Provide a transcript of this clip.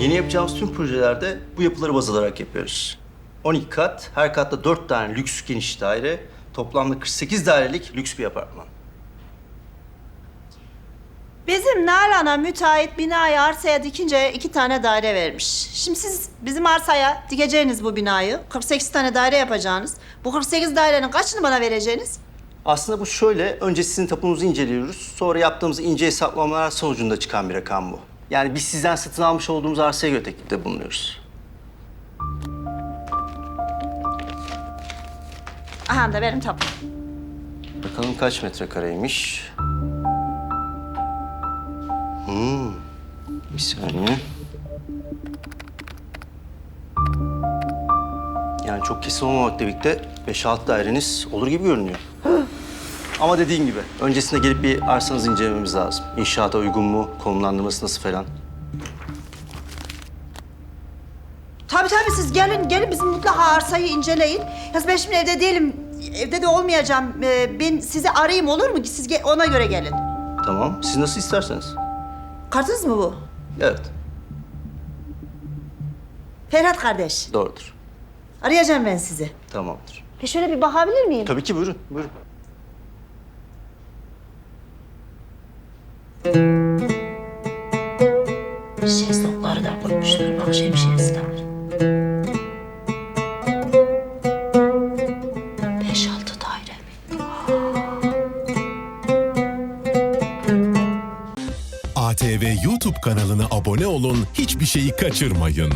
Yeni yapacağımız tüm projelerde bu yapıları baz alarak yapıyoruz. 12 kat, her katta 4 tane lüks geniş daire, toplamda 48 dairelik lüks bir apartman. Bizim Nalan'a müteahhit binayı arsaya dikince iki tane daire vermiş. Şimdi siz bizim arsaya dikeceğiniz bu binayı, 48 tane daire yapacağınız. Bu 48 dairenin kaçını bana vereceğiniz? Aslında bu şöyle, önce sizin tapunuzu inceliyoruz. Sonra yaptığımız ince hesaplamalar sonucunda çıkan bir rakam bu. Yani biz sizden satın almış olduğumuz arsaya göre teklifte bulunuyoruz. Aha da benim tapum. Bakalım kaç metrekareymiş. Hmm. Bir saniye. Yani çok kesin olmamakla birlikte 5-6 daireniz olur gibi görünüyor. Ama dediğim gibi öncesinde gelip bir arsanızı incelememiz lazım. İnşaata uygun mu, konumlandırması nasıl falan. Tabii tabii siz gelin, gelin bizim mutlaka arsayı inceleyin. Ya ben şimdi evde değilim, evde de olmayacağım. Ee, ben sizi arayayım olur mu? Siz ge- ona göre gelin. Tamam, siz nasıl isterseniz. Kartınız mı bu? Evet, Ferhat kardeş, doğrudur. arayacağım ben sizi. Tamamdır. E şöyle bir bakabilir miyim? Tabii ki buyurun, buyurun. Şezlongları da koymuşlar. Bak şemsiyesi var. Beş altı daire mi? ATV YouTube kanalına abone olun, hiçbir şeyi kaçırmayın.